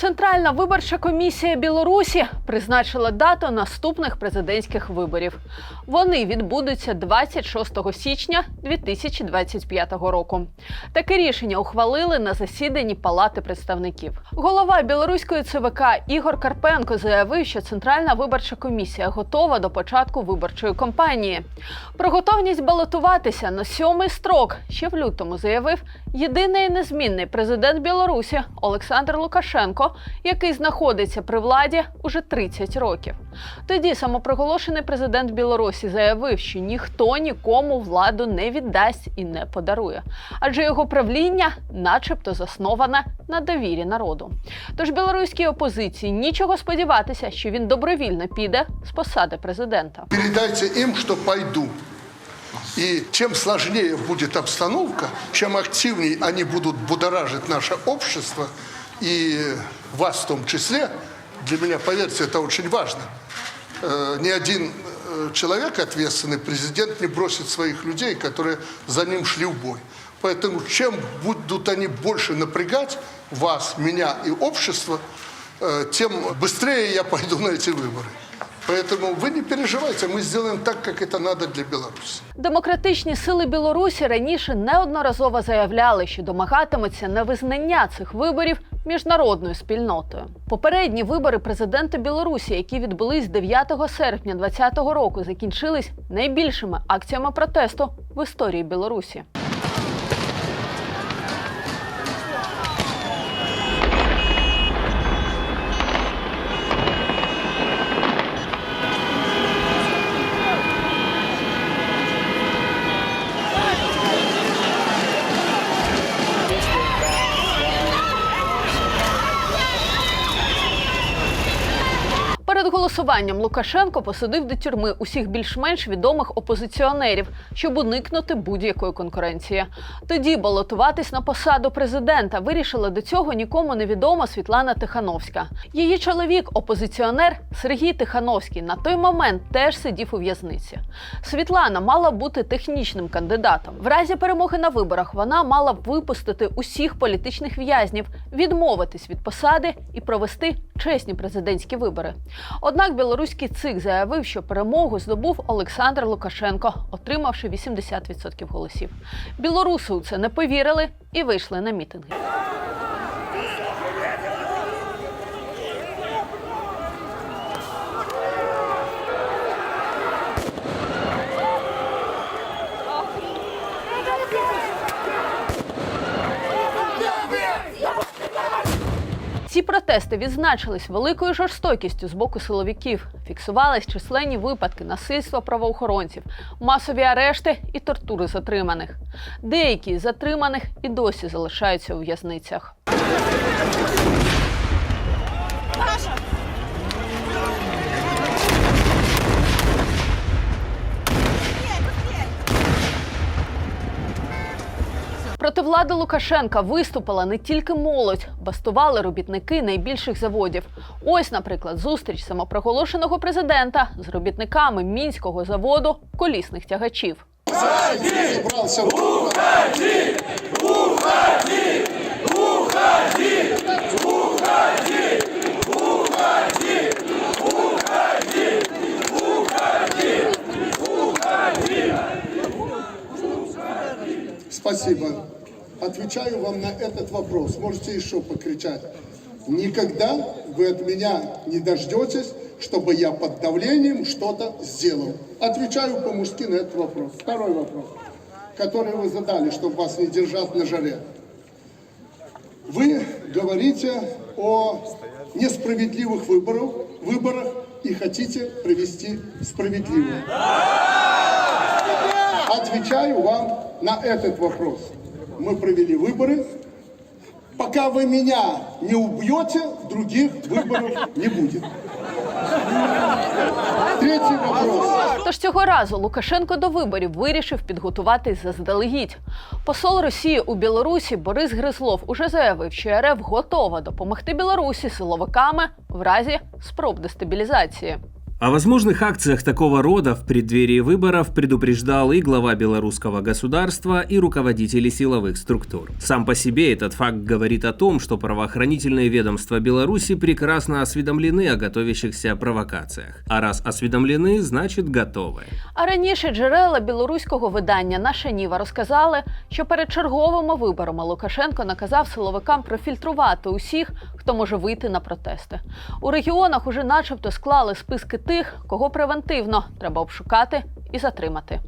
Центральна виборча комісія Білорусі призначила дату наступних президентських виборів. Вони відбудуться 26 січня 2025 року. Таке рішення ухвалили на засіданні Палати представників. Голова білоруської ЦВК Ігор Карпенко заявив, що Центральна виборча комісія готова до початку виборчої кампанії. Про готовність балотуватися на сьомий строк ще в лютому заявив єдиний незмінний президент Білорусі Олександр Лукашенко, який знаходиться при владі уже 30 років. Тоді самопроголошений президент Білорусі заявив, що ніхто нікому владу не віддасть і не подарує, адже його правління, начебто, засноване на довірі народу. Тож білоруській опозиції нічого сподіватися, що він добровільно піде з посади президента. Передайте им, что пойду. И чем сложнее будет обстановка, чем активнее они будут будоражить наше общество, и вас в том числе, для меня, поверьте, это очень важно. Э, Ни один э, человек, ответственный президент, не бросит своих людей, которые за ним шли в бой. Поэтому чем будут они больше напрягать вас, меня и общество, э, тем быстрее я пойду на эти выборы. Поэтому вы не переживайте, мы сделаем так, как это надо для Беларуси. Демократичні сили Білорусі раніше неодноразово заявляли, що домагатимуться невизнання цих виборів міжнародною спільнотою. Попередні вибори президента Білорусі, які відбулись 9 серпня 2020 року, закінчились найбільшими акціями протесту в історії Білорусі. Перед голосуванням Лукашенко посадив до тюрми усіх більш-менш відомих опозиціонерів, щоб уникнути будь-якої конкуренції. Тоді балотуватись на посаду президента вирішила до цього нікому невідома Світлана Тихановська. Її чоловік, опозиціонер Сергій Тихановський, на той момент теж сидів у в'язниці. Світлана мала бути технічним кандидатом. В разі перемоги на виборах вона мала б випустити усіх політичних в'язнів, відмовитись від посади і провести чесні президентські вибори. Однак білоруський ЦИК заявив, що перемогу здобув Олександр Лукашенко, отримавши 80% голосів. Білоруси у це не повірили і вийшли на мітинги. Ці протести відзначились великою жорстокістю з боку силовиків. Фіксувались численні випадки насильства правоохоронців, масові арешти і тортури затриманих. Деякі з затриманих і досі залишаються у в'язницях. Проти влади Лукашенка виступила не тільки молодь, бастували робітники найбільших заводів. Ось, наприклад, зустріч самопроголошеного президента з робітниками мінського заводу колісних тягачів. Собрался Спасибо. Отвечаю вам на этот вопрос. Можете еще покричать. Никогда вы от меня не дождетесь, чтобы я под давлением что-то сделал. Отвечаю по-мужски на этот вопрос. Второй вопрос, который вы задали, чтобы вас не держать на жаре. Вы говорите о несправедливых выборах, выборах и хотите провести справедливые. Отвечаю вам на этот вопрос. Мы провели выборы. Пока вы меня не убьете, других выборов не будет. Третий вопрос. Тож цього разу Лукашенко до виборів вирішив підготуватись заздалегідь. Посол Росії у Білорусі Борис Гризлов уже заявив, що РФ готова допомогти Білорусі силовиками в разі спроб дестабілізації. О возможных акциях такого рода в преддверии выборов предупреждал и глава белорусского государства, и руководители силовых структур. Сам по себе этот факт говорит о том, что правоохранительные ведомства Беларуси прекрасно осведомлены о готовящихся провокациях. А раз осведомлены, значит готовы. А раніше джерела білоруського видання Наша Ніва розказали, що перед черговими виборами Лукашенко наказав силовикам профільтрувати усіх, хто може вийти на протести. У регіонах уже, начебто, склали списки тих, кого превентивно треба обшукати і затримати.